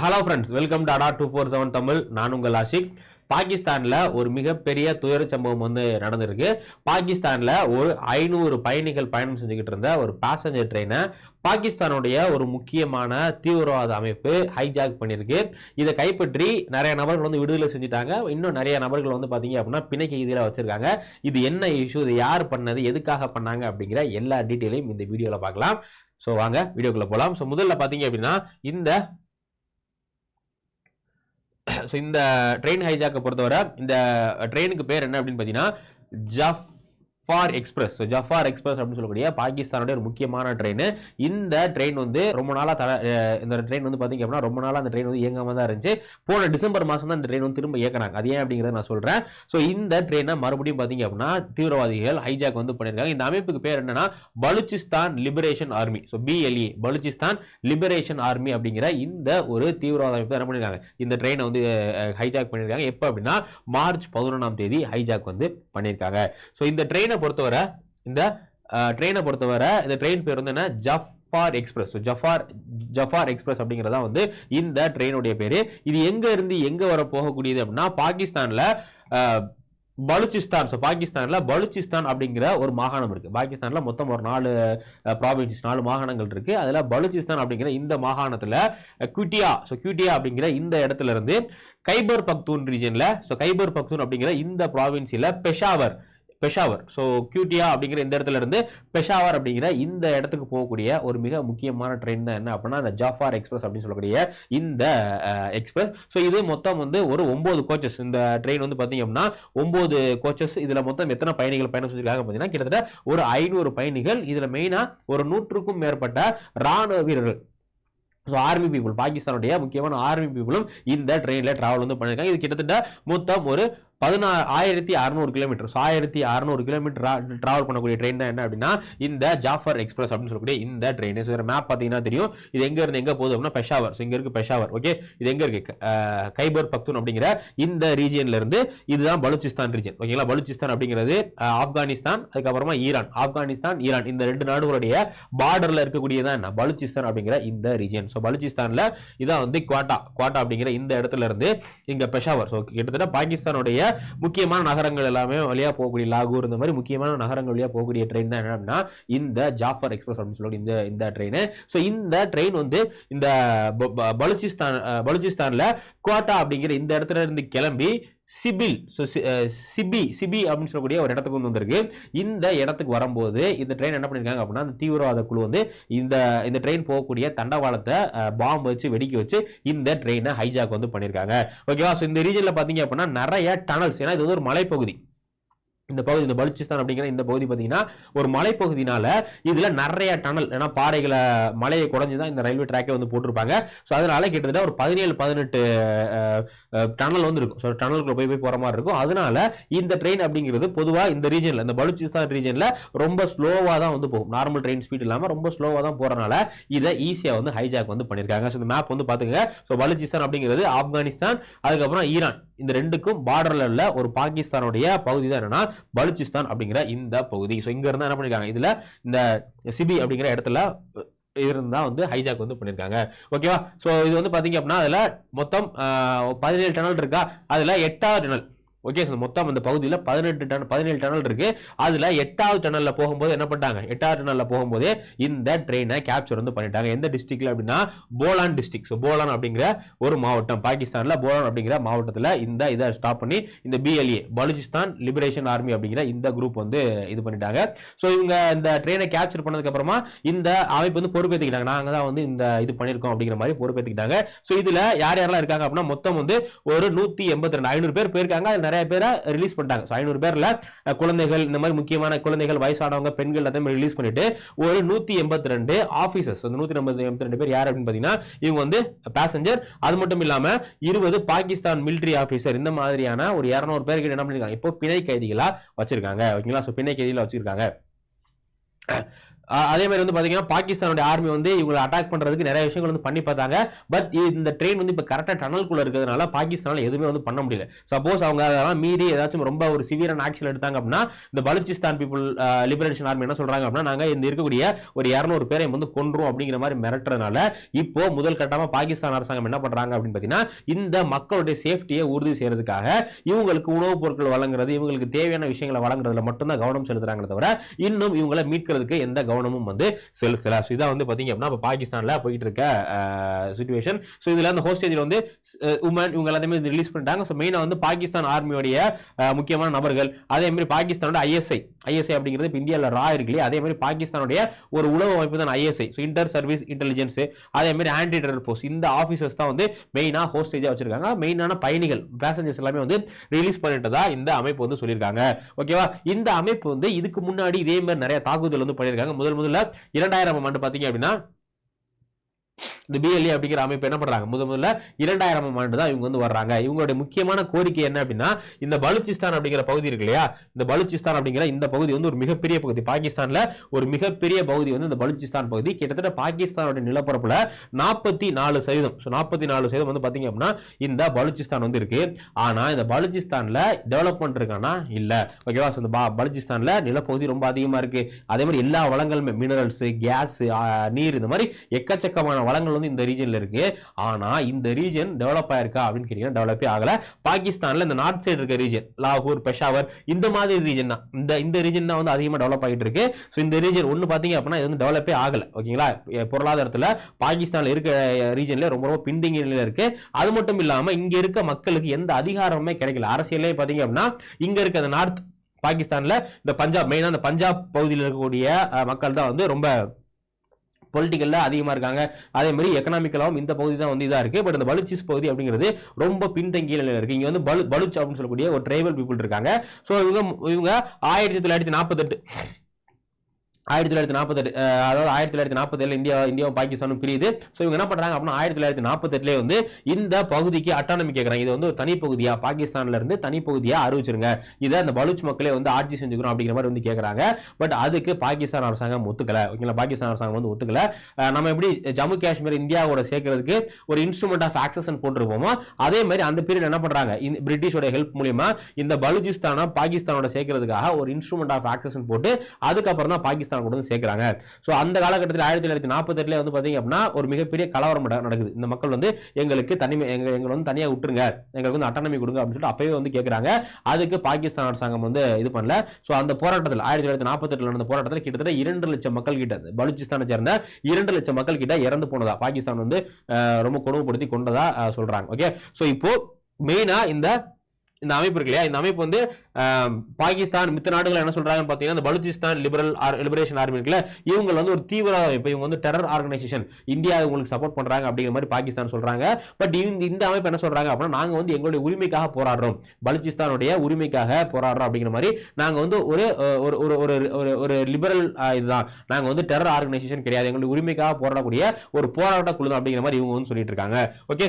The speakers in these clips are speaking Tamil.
Hello friends welcome to Adda two four seven Tamil நான் உங்கள் ஆஷிக். பாகிஸ்தானில் ஒரு மிகப்பெரிய துயர சம்பவம் வந்து நடந்திருக்கு. பாகிஸ்தானில் ஒரு ஐநூறு பயணிகள் பயணம் செஞ்சுக்கிட்டு இருந்த ஒரு பேசஞ்சர் ட்ரெயினை பாகிஸ்தானுடைய ஒரு முக்கியமான தீவிரவாத அமைப்பு ஹைஜாக் பண்ணியிருக்கு. இதை கைப்பற்றி நிறைய நபர்கள் வந்து விடுதலை செஞ்சுட்டாங்க. இன்னும் நிறைய நபர்கள் வந்து பார்த்தீங்க அப்படின்னா பிணை கைதியில் வச்சுருக்காங்க. இது என்ன இஷ்யூ இது யார் பண்ணது? எதுக்காக பண்ணாங்க? அப்படிங்கிற எல்லா டீட்டெயிலையும் இந்த வீடியோவில் பார்க்கலாம். ஸோ வாங்க வீடியோக்குள்ளே போகலாம் ஸோ முதல்ல பார்த்தீங்க அப்படின்னா இந்த ஸோ இந்த ட்ரெயின் ஹைஜாக்கை பொறுத்தவரை இந்த ட்ரெயினுக்கு பேர் என்ன அப்படின்னு பார்த்தீங்கன்னா Jaf Jaffar express so Jaffar express அப்படின்னு சொல்லக்கூடிய பாகிஸ்தானுடைய ஒரு முக்கியமான ட்ரெயின் இந்த ட்ரெயின் வந்து ரொம்ப நாளாக தர இந்த ட்ரெயின் வந்து பார்த்தீங்க அப்படின்னா ரொம்ப நாளாக அந்த ட்ரெயின் வந்து இயங்காமல் தான் இருந்துச்சு. போன டிசம்பர் மாதம் தான் இந்த ட்ரெயின் வந்து திரும்ப இயக்கினாங்க. அது ஏன் அப்படிங்கிறத நான் சொல்கிறேன் ஸோ இந்த ட்ரெயினை மறுபடியும் பார்த்தீங்க அப்படின்னா தீவிரவாதிகள் ஹைஜாக் வந்து பண்ணியிருக்காங்க இந்த அமைப்புக்கு பேர் என்னன்னா Baluchistan liberation army so BLA Baluchistan liberation army அப்படிங்கிற இந்த ஒரு தீவிரவாத அமைப்பு என்ன பண்ணியிருக்காங்க இந்த ட்ரெயினை வந்து ஹைஜாக் பண்ணியிருக்காங்க எப்போ அப்படின்னா மார்ச் பதினொன்றாம் தேதி ஹைஜாக் வந்து பண்ணியிருக்காங்க ஸோ இந்த ட்ரெயின் பொறுத்தவரை இந்த ட்ரெயினை பொறுத்தவரை இந்த ட்ரெயின் பேர் வந்து என்ன? Jaffar express so Jaffar Jaffar express அப்படிங்கிறதா வந்து இந்த ட்ரெயினுடைய பேர். இது எங்க இருந்து எங்க வர போகக்கூடியது அப்படின்னா பாகிஸ்தான்ல பலுச்சிஸ்தான். ஸோ பாகிஸ்தான்ல பலுச்சிஸ்தான் அப்படிங்கிற ஒரு மாகாணம் இருக்கு. பாகிஸ்தான்ல மொத்தம் ஒரு நாலு ப்ராவின்ஸ் நாலு மாகாணங்கள் இருக்கு. அதுல பலுச்சிஸ்தான் அப்படிங்கிற இந்த மாகாணத்துல குட்டியா ஸோ குட்டியா அப்படிங்கிற இந்த இடத்துல இருந்து கைபர் பக்தூன் ரீஜனில் ஸோ கைபர் பக்தூன் அப்படிங்கிற இந்த ப்ராவின்சில பெஷாவர் பெஷாவர் ஸோ கியூட்டியா அப்படிங்கிற இந்த இடத்துல இருந்து பெஷாவர் அப்படிங்கிற இந்த இடத்துக்கு போகக்கூடிய ஒரு மிக முக்கியமான ட்ரெயின் தான் என்ன அப்படின்னா இந்த ஜாஃபார் எக்ஸ்பிரஸ் அப்படின்னு சொல்லக்கூடிய இந்த எக்ஸ்பிரஸ் ஸோ இது மொத்தம் வந்து ஒரு ஒன்பது கோச்சஸ் இந்த ட்ரெயின் வந்து பார்த்தீங்க அப்படின்னா ஒன்பது கோச்சஸ் இதில் மொத்தம் எத்தனை பயணிகள் பயணம் செஞ்சிருக்காங்க பார்த்தீங்கன்னா கிட்டத்தட்ட ஒரு ஐநூறு பயணிகள். இதில் மெயினாக ஒரு நூற்றுக்கும் மேற்பட்ட ராணுவ வீரர்கள். ஸோ ஆர்மி பீப்புள் பாகிஸ்தானுடைய முக்கியமான ஆர்மி பீப்புளும் இந்த ட்ரெயினில் ட்ராவல் வந்து பண்ணியிருக்காங்க இது கிட்டத்தட்ட மொத்தம் ஒரு பதினா ஆயிரத்தி அறநூறு கிலோமீட்டர் ஸோ ஆயிரத்தி அறநூறு கிலோமீட்டர் டிராவல் பண்ணக்கூடிய ட்ரெயின் தான் என்ன அப்படின்னா இந்த ஜாஃபர் எக்ஸ்பிரஸ் அப்படின்னு சொல்லக்கூடிய இந்த ட்ரெயின் ஸோ மேப் பார்த்தீங்கன்னா தெரியும். இது எங்க இருந்து எங்க போகுது அப்படின்னா பெஷாவர் ஸோ இங்க இருக்கு பெஷாவர் ஓகே இது எங்க இருக்கு? கைபர் பக்தூன் அப்படிங்கிற இந்த ரீஜியன்ல இருந்து இதுதான் பலுச்சிஸ்தான் ரீஜன் ஓகேங்களா பலுச்சிஸ்தான் அப்படிங்கிறது ஆப்கானிஸ்தான் அதுக்கப்புறமா ஈரான். ஆப்கானிஸ்தான் ஈரான். இந்த ரெண்டு நாடுகளுடைய பார்டர்ல இருக்கக்கூடியதான் என்ன? பலுச்சிஸ்தான் அப்படிங்கிற இந்த ரீஜன் ஸோ பலுச்சிஸ்தான்ல இதான் வந்து குவாட்டா. குவாட்டா அப்படிங்கிற இந்த இடத்துல இருந்து இங்க பெஷாவர் ஸோ கிட்டத்தட்ட பாகிஸ்தானுடைய முக்கியமான நகரங்கள் எல்லாமே வழியா போகக்கூடிய லாகூர் இந்த மாதிரி முக்கியமான நகரங்கள் வழியா போகக்கூடிய ட்ரெயின் தான் என்ன அப்படின்னா இந்த ஜாஃபர் எக்ஸ்பிரஸ் அப்படின்னு சொல்லி இந்த இந்த ட்ரெயின் ஸோ இந்த ட்ரெயின் வந்து இந்த பலுச்சிஸ்தான் பலுச்சிஸ்தானில் குவாட்டா அப்படிங்கிற இந்த இடத்துல இருந்து கிளம்பி சிபில் ஸோ சிபி சிபி அப்படின்னு சொல்லக்கூடிய ஒரு இடத்துக்கு வந்து வந்திருக்கு. இந்த இடத்துக்கு வரும்போது இந்த ட்ரெயின் என்ன பண்ணியிருக்காங்க அப்படின்னா அந்த தீவிரவாத குழு வந்து இந்த இந்த ட்ரெயின் போகக்கூடிய தண்டவாளத்தை பாம்பு வச்சு வெடிக்க வச்சு இந்த ட்ரெயினை ஹைஜாக் வந்து பண்ணியிருக்காங்க ஓகேவா ஸோ இந்த ரீஜனில் பார்த்தீங்க அப்படின்னா நிறைய டனல்ஸ் ஏன்னா இது வந்து ஒரு மலைப்பகுதி. இந்த பகுதி இந்த பலுச்சிஸ்தான் அப்படிங்கிற இந்த பகுதி பார்த்தீங்கன்னா ஒரு மலைப்பகுதினால இதில் நிறைய டனல் ஏன்னா பாறைகளை மலையை குறைஞ்சி தான் இந்த ரயில்வே ட்ராக்கை வந்து போட்டிருப்பாங்க. ஸோ அதனால கிட்டத்தட்ட ஒரு பதினேழு பதினெட்டு டனல் வந்து இருக்கும். ஸோ டனலுக்குள்ள போய் போய் போகிற மாதிரி இருக்கும். அதனால இந்த ட்ரெயின் அப்படிங்கிறது பொதுவாக இந்த ரீஜனில் இந்த பலுச்சிஸ்தான் ரீஜனில் ரொம்ப ஸ்லோவாக தான் வந்து போகும். நார்மல் ட்ரெயின் ஸ்பீட் இல்லாமல் ரொம்ப ஸ்லோவாக தான் போகிறனால இதை ஈஸியாக வந்து ஹைஜாக் வந்து பண்ணியிருக்காங்க ஸோ இந்த மேப் வந்து பார்த்துங்க ஸோ பலுச்சிஸ்தான் அப்படிங்கிறது ஆப்கானிஸ்தான் அதுக்கப்புறம் ஈரான். இந்த ரெண்டுக்கும் பார்டர்ல உள்ள ஒரு பாகிஸ்தானுடைய பகுதி தான் என்னன்னா பலுச்சிஸ்தான் அப்படிங்கிற இந்த பகுதி. ஸோ இங்க இருந்தா என்ன பண்ணிருக்காங்க? இதுல இந்த சிபி அப்படிங்கிற இடத்துல இருந்தா வந்து ஹைஜாக் வந்து பண்ணிருக்காங்க. ஓகேவா ஸோ இது வந்து பாத்தீங்க அப்படின்னா அதுல மொத்தம் பதினேழு டனல் இருக்கா? அதுல எட்டாவது டனல் ஓகே சார் மொத்தம் அந்த பகுதியில் பதினெட்டு டன் பதினேழு டனல் இருக்கு. அதில் எட்டாவது டனலில் போகும்போது என்ன பண்ணிட்டாங்க? எட்டாவது டனலில் போகும்போது இந்த ட்ரெயினை கேப்சர் வந்து பண்ணிட்டாங்க. எந்த டிஸ்ட்ரிக்ட்ல அப்படின்னா? போலான் டிஸ்ட்ரிக்ட் ஸோ போலான் அப்படிங்கிற ஒரு மாவட்டம். பாகிஸ்தானில் போலான் அப்படிங்கிற மாவட்டத்தில் இந்த இதை ஸ்டாப் பண்ணி இந்த பிஎல்ஏ பலுஜிஸ்தான் லிபரேஷன் ஆர்மி அப்படிங்கிற இந்த குரூப் வந்து இது பண்ணிட்டாங்க. ஸோ இவங்க இந்த ட்ரெயினை கேப்சர் பண்ணதுக்கப்புறமா இந்த அமைப்பு வந்து பொறுப்பேற்றுக்கிட்டாங்க நாங்கள் தான் வந்து இந்த இது பண்ணியிருக்கோம் அப்படிங்கிற மாதிரி பொறுப்பேற்றுக்கிட்டாங்க ஸோ இதில் யார் யாரெல்லாம் இருக்காங்க அப்படின்னா மொத்தம் வந்து ஒரு நூற்றி எண்பத்தி ரெண்டு ஐநூறு பேர் போயிருக்காங்க. அதில் நிறைய பேரை ரிலீஸ் பண்ணிட்டாங்க. ஸோ ஐநூறு பேர்ல குழந்தைகள் இந்த மாதிரி முக்கியமான குழந்தைகள் வயசானவங்க பெண்கள் எல்லாத்தையும் ரிலீஸ் பண்ணிட்டு ஒரு நூத்தி எண்பத்தி ரெண்டு ஆபீசர்ஸ் அந்த நூத்தி எண்பத்தி எண்பத்தி ரெண்டு பேர் யார் அப்படின்னு பாத்தீங்கன்னா இவங்க வந்து பேசஞ்சர் அது மட்டும் இல்லாம இருபது பாகிஸ்தான் மிலிட்டரி ஆபீசர் இந்த மாதிரியான ஒரு இருநூறு பேருக்கு என்ன பண்ணிருக்காங்க? இப்போ பிணை கைதிகளா வச்சிருக்காங்க. ஓகேங்களா? ஸோ பிணை கைதிகளா வச்சிருக்காங்க. அதே மாதிரி வந்து பாத்தீங்கன்னா பாகிஸ்தானோட ஆர்மி வந்து இவங்களை அட்டாக் பண்றதுக்கு நிறைய விஷயங்கள் வந்து பண்ணி பார்த்தாங்க. பட் இந்த ட்ரெயின் வந்து இப்போ கரெக்டாக டனல்குள்ளே இருக்கிறதுனால பாகிஸ்தானில் எதுவுமே வந்து பண்ண முடியல. சப்போஸ் அவங்க அதெல்லாம் மீறி ஏதாச்சும் ரொம்ப ஒரு சிவியரான ஆக்ஷன் எடுத்தாங்க அப்படின்னா இந்த பலுச்சிஸ்தான் பீப்புள் லிபரேஷன் ஆர்மி என்ன சொல்றாங்க அப்படின்னா நாங்கள் இந்த இருக்கக்கூடிய ஒரு இரநூறு பேரை வந்து கொன்றோம் அப்படிங்கிற மாதிரி மிரட்டுறதுனால இப்போ முதல் கட்டமாக பாகிஸ்தான் அரசாங்கம் என்ன பண்றாங்க அப்படின்னு பாத்தீங்கன்னா இந்த மக்களுடைய சேஃப்டியை உறுதி செய்யறதுக்காக இவங்களுக்கு உணவுப் பொருட்கள் வழங்குறது இவங்களுக்கு தேவையான விஷயங்களை வழங்குறதுல மட்டும்தான் கவனம் செலுத்துறாங்க தவிர இன்னும் இவங்களை மீட்கிறதுக்கு எந்த கவனமும் வந்து செலுத்தல ஸோ இதான் வந்து பார்த்தீங்க அப்படின்னா இப்போ பாகிஸ்தானில் போயிட்டு இருக்க சுச்சுவேஷன் ஸோ இதில் அந்த ஹோஸ்டேஜில் வந்து உமன் இவங்க எல்லாத்தையுமே ரிலீஸ் பண்ணிட்டாங்க. ஸோ மெயினாக வந்து பாகிஸ்தான் ஆர்மியோடைய முக்கியமான நபர்கள். அதே மாதிரி பாகிஸ்தானோட ஐஎஸ்ஐ ஐஎஸ்ஐ அப்படிங்கிறது இப்போ இந்தியாவில் ரா இருக்கு இல்லையா அதே மாதிரி பாகிஸ்தானுடைய ஒரு உளவு அமைப்பு தான் ISI so inter service intelligence அதே மாதிரி ஆன்டி டெரர் ஃபோர்ஸ் இந்த ஆஃபீஸர்ஸ் தான் வந்து மெயினாக ஹோஸ்டேஜாக வச்சிருக்காங்க. மெயினான பயணிகள் பேசஞ்சர்ஸ் எல்லாமே வந்து ரிலீஸ் பண்ணிட்டதா இந்த அமைப்பு வந்து சொல்லியிருக்காங்க. ஓகேவா இந்த அமைப்பு வந்து இதுக்கு முன்னாடி இதே மாதிரி நிறைய தாக்குதல் வந்து பண்ணியிருக்காங்க. முதல் முதல்ல இரண்டாயிரம் ஆண்டு பார்த்தீங்க அப்படின்னா இந்த பிஎல்இ அப்படிங்கிற அமைப்பு என்ன பண்றாங்க? முத முதல்ல இரண்டாயிரம் ஆண்டு தான் இவங்க வந்து வர்றாங்க. இவங்களுடைய முக்கியமான கோரிக்கை என்ன அப்படின்னா இந்த பலுச்சிஸ்தான் அப்படிங்கிற பகுதி இருக்கு இல்லையா? இந்த பலுச்சிஸ்தான் அப்படிங்கிற இந்த பகுதி வந்து ஒரு மிகப்பெரிய பகுதி. பாகிஸ்தான்ல ஒரு மிகப்பெரிய பகுதி வந்து இந்த பலுச்சிஸ்தான் பகுதி. கிட்டத்தட்ட பாகிஸ்தானுடைய நிலப்பரப்புல நாற்பத்தி நாலு சதவீதம். ஸோ நாற்பத்தி நாலு சதவீதம் வந்து பாத்தீங்க அப்படின்னா இந்த பலுச்சிஸ்தான் வந்து இருக்கு. ஆனா இந்த பலுச்சிஸ்தான்ல டெவலப்மெண்ட் இருக்கானா? இல்ல. ஓகேவா இந்த பா- பலுச்சிஸ்தான்ல நிலப்பகுதி ரொம்ப அதிகமா இருக்கு. அதே மாதிரி எல்லா வளங்களுமே மினரல்ஸ் கேஸ் நீர் இந்த மாதிரி எக்கச்சக்கமான வளங்கள் வந்து இந்த ரீஜனில் இருக்கு. ஆனால் இந்த ரீஜன் டெவலப் ஆயிருக்கா அப்படின்னு கேட்டீங்கன்னா டெவலப்பே ஆகல. பாகிஸ்தானில் இந்த நார்த் சைடு இருக்க ரீஜன் லாகூர் பெஷாவர் இந்த மாதிரி ரீஜன் தான். இந்த இந்த ரீஜன் தான் வந்து அதிகமாக டெவலப் ஆகிட்டு இருக்கு. ஸோ இந்த ரீஜன் ஒன்று பார்த்தீங்க அப்படின்னா இது வந்து டெவலப்பே ஆகலை. ஓகேங்களா? பொருளாதாரத்தில் பாகிஸ்தானில் இருக்க ரீஜனில் ரொம்ப ரொம்ப பின்தங்கிய நிலையில இருக்கு. அது மட்டும் இல்லாமல் இங்கே இருக்க மக்களுக்கு எந்த அதிகாரமுமே கிடைக்கல. அரசியலே பார்த்தீங்க அப்படின்னா இங்கே இருக்க அந்த நார்த் பாகிஸ்தானில் இந்த பஞ்சாப் மெயினாக இந்த பஞ்சாப் பகுதியில் இருக்கக்கூடிய மக்கள் தான் வந்து ரொம்ப பொலிட்டிக்கலில் அதிகமாக இருக்காங்க. அதே மாதிரி எக்கனாமிக்கலாகவும் இந்த பகுதி தான் வந்து இதாக இருக்குது பட் இந்த பலுச்சிஸ் பகுதி அப்படிங்கிறது ரொம்ப பின்தங்கிய நிலையில் இருக்குது இங்கே வந்து பலு பலுச் அப்படின்னு சொல்லக்கூடிய ஒரு ட்ரைபல் பீப்புள் இருக்காங்க. ஸோ இவங்க இவங்க ஆயிரத்தி தொள்ளாயிரத்தி நாற்பத்தெட்டு ஆயிரத்தி தொள்ளாயிரத்தி நாற்பத்தெட்டு அதாவது ஆயிரத்தி தொள்ளாயிரத்தி நாற்பத்தேழு இந்தியா இந்தியாவும் பாகிஸ்தானும் பிரியுது. ஸோ இவங்க என்ன பண்ணுறாங்க அப்படின்னா ஆயிரத்தி தொள்ளாயிரத்தி நாற்பத்தெட்டுலேயே வந்து இந்த பகுதிக்கு அட்டானமி கேட்குறாங்க இது வந்து ஒரு தனி பகுதியா? பாகிஸ்தான்ல இருந்து தனி அறிவிச்சிருங்க. இதை அந்த பலூச் மக்களே வந்து ஆட்சி செஞ்சுக்கணும் அப்படிங்கிற மாதிரி வந்து கேட்குறாங்க பட் அதுக்கு பாகிஸ்தான் அரசாங்கம் ஒத்துக்கல. ஓகேங்களா? பாகிஸ்தான் அரசாங்கம் வந்து ஒத்துக்கல. நம்ம எப்படி ஜம்மு காஷ்மீர் இந்தியாவோட சேர்க்கறதுக்கு ஒரு இன்ஸ்ட்ருமெண்ட் ஆஃப் ஆக்சஸ் போட்டிருப்போமோ அதே மாதிரி அந்த பீரியட் என்ன பண்ணுறாங்க இந்த பிரிட்டிஷோட ஹெல்ப் மூலியமா இந்த பலுச்சிஸ்தானை பாகிஸ்தானோட சேர்க்கறதுக்காக ஒரு இன்ஸ்ட்ருமெண்ட் ஆஃப் ஆக்சஸ் போட்டு அதுக்கப்புறம் தான் பாகிஸ்தான் கொண்டு வந்து சேர்க்குறாங்க. ஸோ அந்த காலகட்டத்தில் ஆயிரத்தி தொள்ளாயிரத்தி நாற்பத்தெட்டுல வந்து பாத்தீங்க அப்படின்னா ஒரு மிகப்பெரிய கலவரம் நடக்குது. இந்த மக்கள் வந்து எங்களுக்கு தனிமை எங்க எங்களை வந்து தனியா விட்டுருங்க. எங்களுக்கு வந்து அட்டானமி கொடுங்க அப்படின்னு சொல்லிட்டு அப்பவே வந்து கேட்குறாங்க அதுக்கு பாகிஸ்தான் அரசாங்கம் வந்து இது பண்ணல. ஸோ அந்த போராட்டத்தில் ஆயிரத்தி தொள்ளாயிரத்தி நாற்பத்தெட்டில் நடந்த போராட்டத்தில் கிட்டத்தட்ட இரண்டு லட்சம் மக்கள் கிட்ட பலுச்சிஸ்தானை சேர்ந்த இரண்டு லட்சம் மக்கள் கிட்ட இறந்து போனதா? பாகிஸ்தான் வந்து ரொம்ப கொடுமைப்படுத்தி கொண்டதா சொல்றாங்க. ஓகே ஸோ இப்போ மெயினா இந்த இந்த அமைப்பு இருக்கு இல்லையா? இந்த அமைப்பு வந்து பாகிஸ்தான் மித்த நாடுகள் என்ன சொல்றாங்கன்னு பார்த்தீங்கன்னா இந்த பலுச்சிஸ்தான் லிபரல் லிபரேஷன் ஆர்மி இருக்குல்ல இவங்க வந்து ஒரு தீவிரவாத அமைப்பு இவங்க வந்து டெரர் ஆர்கனைசேஷன் இந்தியா உங்களுக்கு சப்போர்ட் பண்றாங்க அப்படிங்கிற மாதிரி பாகிஸ்தான் சொல்றாங்க. பட் இந்த இந்த அமைப்பு என்ன சொல்றாங்க அப்படின்னா நாங்க வந்து எங்களுடைய உரிமைக்காக போராடுறோம். பலுச்சிஸ்தானுடைய உரிமைக்காக போராடுறோம் அப்படிங்கிற மாதிரி நாங்க வந்து ஒரு ஒரு ஒரு ஒரு ஒரு ஒரு லிபரல் இதுதான். நாங்க வந்து டெரர் ஆர்கனைசேஷன் கிடையாது. எங்களுடைய உரிமைக்காக போராடக்கூடிய ஒரு போராட்ட குழு அப்படிங்கிற மாதிரி இவங்க வந்து சொல்லிட்டு இருக்காங்க. ஓகே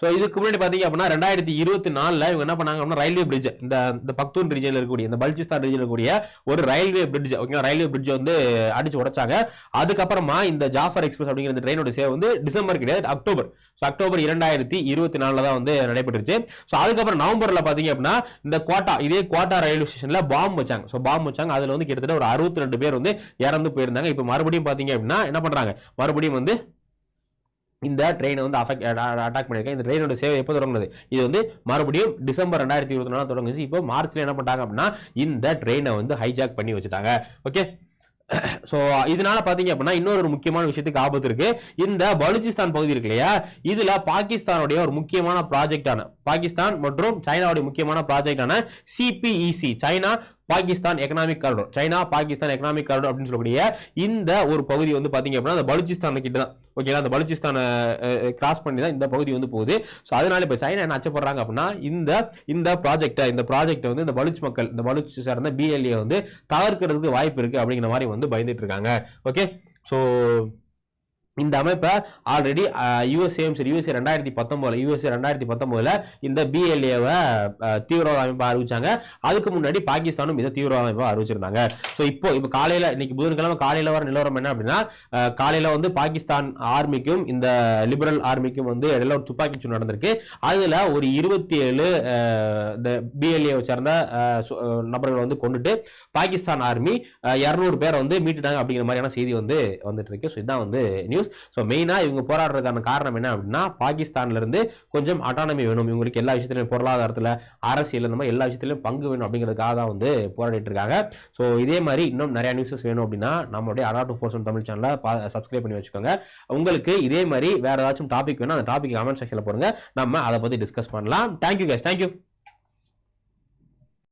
ஸோ இதுக்கு முன்னாடி பார்த்தீங்க அப்படின்னா ரெண்டாயிரத்தி இருபத்தி நாலில் இவங்க என்ன பண்ணாங்க அப்படின்னா ரயில்வே பிரிட்ஜ் இந்த இந்த பக்தூன் ரீஜனில் இருக்கக்கூடிய இந்த பல்ச்சிஸ்தான் ரீஜனில் இருக்கக்கூடிய ஒரு ரயில்வே பிரிட்ஜ் ஓகேங்களா ரயில்வே பிரிட்ஜ் வந்து அடிச்சு உடைச்சாங்க. அதுக்கப்புறமா இந்த ஜாஃபர் எக்ஸ்பிரஸ் அப்படிங்கிற இந்த ட்ரெயினோட சேவை வந்து டிசம்பர் கிடையாது அக்டோபர். ஸோ அக்டோபர் இரண்டாயிரத்தி இருபத்தி நாலில் தான் வந்து நடைபெற்றுச்சு. ஸோ அதுக்கப்புறம் நவம்பரில் பார்த்தீங்க அப்படின்னா இந்த குவாட்டா இதே கோட்டா ரயில்வே ஸ்டேஷனில் பாம்பு வச்சாங்க. ஸோ பாம்பு வச்சாங்க. அதில் வந்து கிட்டத்தட்ட ஒரு அறுபத்தி ரெண்டு பேர் வந்து இறந்து போயிருந்தாங்க. இப்போ மறுபடியும் பார்த்தீங்க அப்படின்னா என்ன பண்ணுறாங்க மறுபடியும் வந்து இந்த ட்ரெயினை வந்து அஃபெக்ட் அட்டாக் பண்ணியிருக்கேன். இந்த ட்ரெயினோட சேவை எப்போ தொடங்குது இது வந்து மறுபடியும் டிசம்பர் ரெண்டாயிரத்தி இருபத்தி நாலு தொடங்குச்சு. இப்போ மார்ச்ல என்ன பண்ணிட்டாங்க அப்படின்னா இந்த ட்ரெயினை வந்து ஹைஜாக் பண்ணி வச்சுட்டாங்க. ஓகே ஸோ இதனால பார்த்தீங்க அப்படின்னா இன்னொரு முக்கியமான விஷயத்துக்கு ஆபத்து இருக்கு. இந்த பலுச்சிஸ்தான் பகுதி இருக்கு இல்லையா? இதுல பாகிஸ்தானுடைய ஒரு முக்கியமான ப்ராஜெக்டான பாகிஸ்தான் மற்றும் சைனாவுடைய முக்கியமான ப்ராஜெக்டான CPEC China Pakistan economic corridor China Pakistan economic corridor அப்படின்னு சொல்லக்கூடிய இந்த ஒரு பகுதி வந்து பாத்தீங்க அப்படின்னா அந்த பலுச்சிஸ்தான் கிட்ட தான் ஓகேங்களா அந்த பலுச்சிஸ்தானை கிராஸ் பண்ணி தான் இந்த பகுதி வந்து போகுது. ஸோ அதனால இப்போ சைனா என்ன அச்சப்படுறாங்க அப்படின்னா இந்த இந்த ப்ராஜெக்டை இந்த ப்ராஜெக்டை வந்து இந்த பலுச் மக்கள் இந்த பலுச் சார்ந்த பிஎல்ஏ வந்து தவிர்க்கிறதுக்கு வாய்ப்பு இருக்கு அப்படிங்கிற மாதிரி வந்து பயந்துட்டு இருக்காங்க. ஓகே ஸோ இந்த அமைப்பை ஆல்ரெடி யூஎஸ்ஏவும் சரி யூஎஸ்ஏ ரெண்டாயிரத்தி பத்தொம்போதுல யூஎஸ்ஏ ரெண்டாயிரத்தி பத்தொம்போதுல இந்த பிஎல்ஏவை தீவிரவாத அமைப்பாக அறிவிச்சாங்க. அதுக்கு முன்னாடி பாகிஸ்தானும் இதை தீவிரவாத அமைப்பாக அறிவிச்சிருந்தாங்க. ஸோ இப்போ இப்போ காலையில் இன்னைக்கு புதன்கிழமை காலையில் வர நிலவரம் என்ன அப்படின்னா காலையில் வந்து பாகிஸ்தான் ஆர்மிக்கும் இந்த லிபரல் ஆர்மிக்கும் வந்து இடையில ஒரு துப்பாக்கி சூடு நடந்திருக்கு. அதில் ஒரு இருபத்தி ஏழு இந்த பிஎல்ஏவை சேர்ந்த நபர்களை நபர்கள் வந்து கொண்டுட்டு பாகிஸ்தான் ஆர்மி இரநூறு பேரை வந்து மீட்டுட்டாங்க அப்படிங்கிற மாதிரியான செய்தி வந்து வந்துட்டு இருக்கு. ஸோ இதுதான் வந்து நியூஸ் ஸோ மெயினாக இவங்க போராடுறதுக்கான காரணம் என்ன அப்படின்னா பாகிஸ்தான்ல இருந்து கொஞ்சம் அட்டானமி வேணும். இவங்களுக்கு எல்லா விஷயத்துலையும் பொருளாதாரத்தில் அரசியல் இந்த மாதிரி எல்லா விஷயத்துலையும் பங்கு வேணும் அப்படிங்கிறதுக்காக தான் வந்து போராடிட்டு இருக்காங்க. ஸோ இதே மாதிரி இன்னும் நிறைய நியூஸஸ் வேணும் அப்படின்னா நம்மளுடைய அடா டூ ஃபோர்ஸ் தமிழ் சேனலை சப்ஸ்கிரைப் பண்ணி வச்சுக்கோங்க. உங்களுக்கு இதே மாதிரி வேற ஏதாச்சும் டாபிக் வேணும் அந்த டாபிக் கமெண்ட் செக்ஷனில் போடுங்க. நம்ம அதை பற்றி டிஸ்கஸ் பண்ணலாம். Thank you case thank you